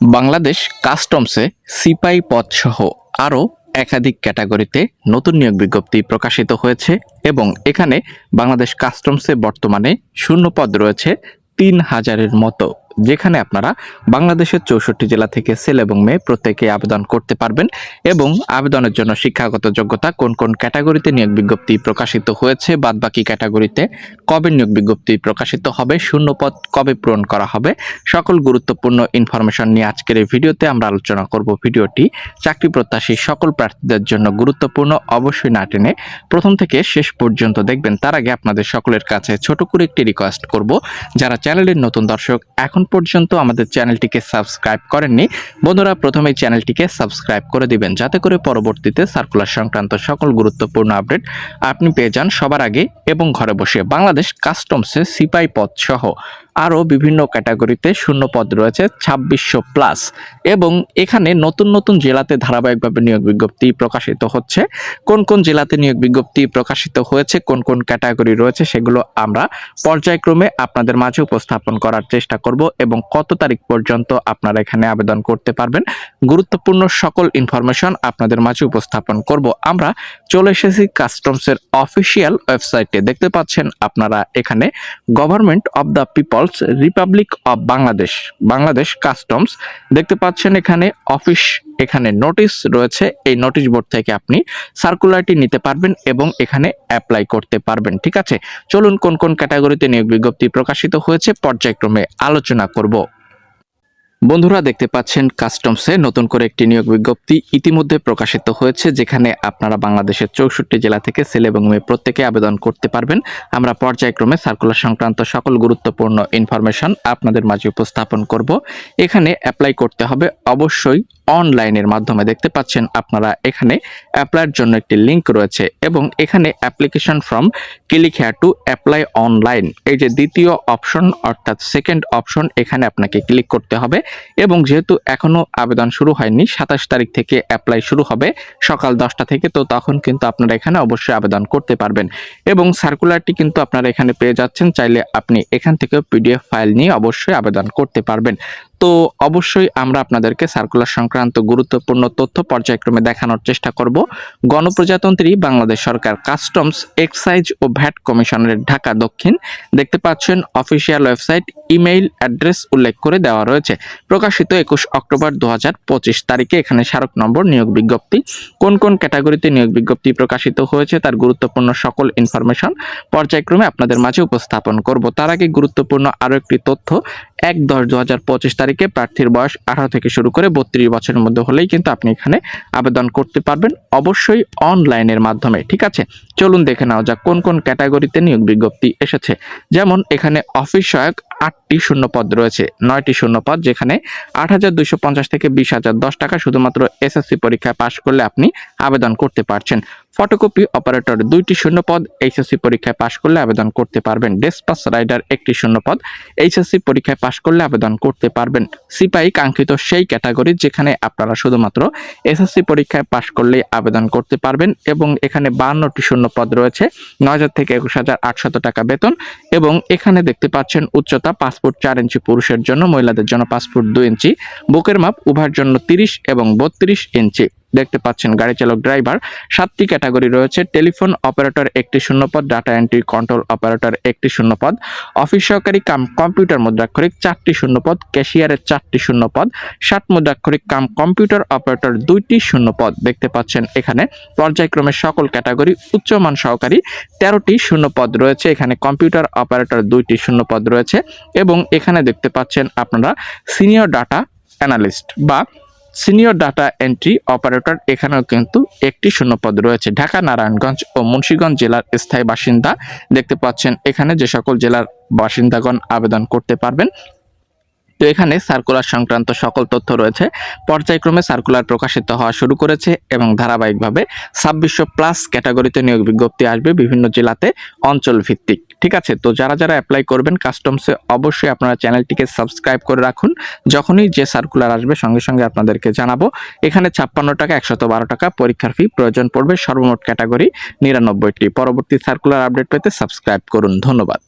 বাংলাদেশ কাস্টমসে সিপাই পদসহ আরও একাধিক ক্যাটাগরিতে নতুন নিয়োগ বিজ্ঞপ্তি প্রকাশিত হয়েছে এবং এখানে বাংলাদেশ কাস্টমসে বর্তমানে শূন্য পদ রয়েছে তিন হাজারের মতো। যেখানে আপনারা বাংলাদেশের চৌষট্টি জেলা থেকে ছেলে এবং মেয়ে প্রত্যেকে আবেদন করতে পারবেন এবং আবেদনের জন্য শিক্ষাগত যোগ্যতা কোন কোন ক্যাটাগরিতে নিয়োগ বিজ্ঞপ্তি প্রকাশিত হয়েছে বাদ বাকি ক্যাটাগরিতে কবে নিয়োগ বিজ্ঞপ্তি প্রকাশিত হবে, শূন্য পদ কবে পূরণ করা হবে, সকল গুরুত্বপূর্ণ ইনফরমেশন নিয়ে আজকের এই ভিডিওতে আমরা আলোচনা করব। ভিডিওটি চাকরি প্রত্যাশী সকল প্রার্থীদের জন্য গুরুত্বপূর্ণ, অবশ্যই না টেনে প্রথম থেকে শেষ পর্যন্ত দেখবেন। তার আগে আপনাদের সকলের কাছে ছোট করে একটি রিকোয়েস্ট করব। যারা চ্যানেলের নতুন দর্শক এখন পর্যন্ত আমাদের চ্যানেলটিকে সাবস্ক্রাইব করেননি। বন্ধুরা, প্রথমেই চ্যানেলটিকে সাবস্ক্রাইব করে দিবেন, যাতে করে পরবর্তীতে সার্কুলার সংক্রান্ত সকল গুরুত্বপূর্ণ আপডেট আপনি পেয়ে যান সবার আগে এবং ঘরে বসে। বাংলাদেশ কাস্টমসে সিপাই পথ সহ আরও বিভিন্ন ক্যাটাগরিতে শূন্য পদ রয়েছে, ছাব্বিশশো প্লাস। এবং এখানে নতুন নতুন জেলাতে ধারাবাহিকভাবে নিয়োগ বিজ্ঞপ্তি প্রকাশিত হচ্ছে। কোন কোন জেলাতে নিয়োগ বিজ্ঞপ্তি প্রকাশিত হয়েছে, কোন কোন ক্যাটাগরি রয়েছে, সেগুলো আমরা পর্যায়ক্রমে আপনাদের মাঝে উপস্থাপন করার চেষ্টা করব এবং কত তারিখ পর্যন্ত আপনারা এখানে আবেদন করতে পারবেন। গুরুত্বপূর্ণ সকল ইনফরমেশন আপনাদের মাঝে উপস্থাপন করব। আমরা চলে এসেছি কাস্টমসের অফিসিয়াল ওয়েবসাইটে। দেখতে পাচ্ছেন আপনারা এখানে government of the People's Republic of Bangladesh Bangladesh customs দেখতে পাচ্ছেন এখানে অফিস এখানে নোটিশ রয়েছে। এই নোটিশ বোর্ড থেকে আপনি সার্কুলারটি নিতে পারবেন এবং এখানে অ্যাপ্লাই করতে পারবেন, ঠিক আছে? চলুন কোন কোন ক্যাটাগরিতে নিয়োগ বিজ্ঞপ্তি প্রকাশিত হয়েছে, পর্যায়ক্রমে আলোচনা করব। বন্ধুরা দেখতে পাচ্ছেন কাস্টমসে নতুন করে একটি নিয়োগ বিজ্ঞপ্তি ইতিমধ্যে প্রকাশিত হয়েছে, যেখানে আপনারা বাংলাদেশের চৌষট্টি জেলা থেকে ছেলে এবং মেয়ে প্রত্যেকে আবেদন করতে পারবেন। আমরা পর্যায়ক্রমে সার্কুলার সংক্রান্ত সকল গুরুত্বপূর্ণ ইনফরমেশন আপনাদের মাঝে উপস্থাপন করব। এখানে অ্যাপ্লাই করতে হবে অবশ্যই অনলাইনের মাধ্যমে দেখতে পাচ্ছেন আপনারা এখানে অ্যাপ্লাইয়ের জন্য একটি লিংক রয়েছে এবং এখানে application form click here to apply online. এই যে দ্বিতীয় অপশন অর্থাৎ সেকেন্ড অপশন, এখানে আপনাকে ক্লিক করতে হবে এবং যেহেতু এখনও আবেদন শুরু হয়নি, সাতাশ তারিখ থেকে অ্যাপ্লাই শুরু হবে, সকাল দশটা থেকে, তো তখন কিন্তু আপনারা এখানে অবশ্যই আবেদন করতে পারবেন এবং সার্কুলারটি কিন্তু আপনারা এখানে পেয়ে যাচ্ছেন, চাইলে আপনি এখান থেকে পিডিএফ ফাইল নিয়ে অবশ্যই আবেদন করতে পারবেন। তো অবশ্যই আমরা আপনাদেরকে সার্কুলার সংক্রান্ত গুরুত্বপূর্ণ তথ্য পর্যায়ক্রমে দেখানোর চেষ্টা করব। গণপ্রজাতন্ত্রী বাংলাদেশ সরকার কাস্টমস, এক্সাইজ ও ভ্যাট কমিশনের ঢাকা দক্ষিণ। দেখতে পাচ্ছেন অফিসিয়াল ওয়েবসাইট, ইমেইল অ্যাড্রেস উল্লেখ করে দেওয়া রয়েছে। প্রকাশিত একুশ অক্টোবর দু হাজার পঁচিশ তারিখে এখানে স্মারক নম্বর, নিয়োগ বিজ্ঞপ্তি। কোন কোন ক্যাটাগরিতে নিয়োগ বিজ্ঞপ্তি প্রকাশিত হয়েছে তার গুরুত্বপূর্ণ সকল ইনফরমেশন পর্যায়ক্রমে আপনাদের মাঝে উপস্থাপন করব। তার আগে গুরুত্বপূর্ণ আরও একটি তথ্য এক দশ দু হাজার পঁচিশ তারিখে প্রার্থীর বয়স আঠারো থেকে শুরু করে বত্রিশ বছরের মধ্যে হলেই কিন্তু আপনি এখানে আবেদন করতে পারবেন, অবশ্যই অনলাইনের মাধ্যমে, ঠিক আছে? চলুন দেখে নেওয়া যাক কোন কোন ক্যাটাগরিতে নিয়োগ বিজ্ঞপ্তি এসেছে। যেমন এখানে অফিস সহায়ক আটটি শূন্য পদ রয়েছে, নয়টি শূন্য পদ যেখানে আট হাজার দুইশো পঞ্চাশ থেকে বিশ হাজার দশ টাকা শুধুমাত্র এসএসসি পরীক্ষায় পাশ করলে আপনি আবেদন করতে পারছেন। ফটোকপি অপারেটর দুইটি শূন্য পদ এইচএসসি পরীক্ষায় পাশ করলে আবেদন করতে পারবেন। ডেসপাস রাইডার একটি শূন্য পদ এইচএসসি পরীক্ষায় পাশ করলে আবেদন করতে পারবেন। সিপাহি কাঙ্ক্ষিত সেই ক্যাটাগরি যেখানে আপনারা শুধুমাত্র এসএসসি পরীক্ষায় পাশ করলেই আবেদন করতে পারবেন এবং এখানে বাহান্নটি শূন্য পদ রয়েছে, নয় হাজার থেকে একুশ হাজার আটশত টাকা বেতন এবং এখানে দেখতে পাচ্ছেন উচ্চতা পাসপোর্ট চার ইঞ্চি পুরুষের জন্য, মহিলাদের জন্য পাসপোর্ট দু ইঞ্চি, বুকের মাপ উভার জন্য তিরিশ এবং বত্রিশ ইঞ্চি। দেখতে পাচ্ছেন গাড়ি চালক ড্রাইভার। সাতটি ক্যাটাগরি রয়েছে, টেলিফোন অপারেটর একটি শূন্যপদ ডাটা এন্ট্রি কন্ট্রোল অপারেটর একটি শূন্যপদ অফিস সহকারী কাম কম্পিউটার মুদ্রাক্ষরিক চারটি শূন্যপদ ক্যাশিয়ারের চারটি শূন্যপদ ষাট মুদ্রাক্ষরিক কাম কম্পিউটার অপারেটর দুইটি শূন্যপদ দেখতে পাচ্ছেন এখানে। পর্যায়ক্রমে সকল ক্যাটাগরি উচ্চমান সহকারী তেরোটি শূন্যপদ রয়েছে, এখানে কম্পিউটার অপারেটর দুইটি শূন্যপদ রয়েছে এবং এখানে দেখতে পাচ্ছেন আপনারা সিনিয়র ডাটা অ্যানালিস্ট বা সিনিয়র ডাটা এন্ট্রি অপারেটর এখানেও কিন্তু একটি শূন্য পদ রয়েছে। ঢাকা, নারায়ণগঞ্জ ও মুন্সীগঞ্জ জেলার স্থায়ী বাসিন্দা দেখতে পাচ্ছেন। এখানে যে সকল জেলার বাসিন্দাগণ আবেদন করতে পারবেন তো এখানে সার্কুলার সংক্রান্ত সকল তথ্য রয়েছে। পর্যায়ক্রমে সার্কুলার প্রকাশিত হওয়া শুরু করেছে এবং ধারাবাহিকভাবে ছাব্বিশশো প্লাস ক্যাটাগরিতে নিয়োগ বিজ্ঞপ্তি আসবে বিভিন্ন জেলাতে অঞ্চল ভিত্তিক ঠিক আছে? তো যারা যারা অ্যাপ্লাই করবেন কাস্টমসে অবশ্যই আপনারা চ্যানেলটিকে সাবস্ক্রাইব করে রাখুন। যখনই যে সার্কুলার আসবে সঙ্গে সঙ্গে আপনাদেরকে জানাব। এখানে ছাপ্পান্ন টাকা, একশত বারো টাকা পরীক্ষার ফি প্রয়োজন পড়বে সর্বমোট ক্যাটাগরি নিরানব্বইটি। পরবর্তী সার্কুলার আপডেট পেতে সাবস্ক্রাইব করুন। ধন্যবাদ।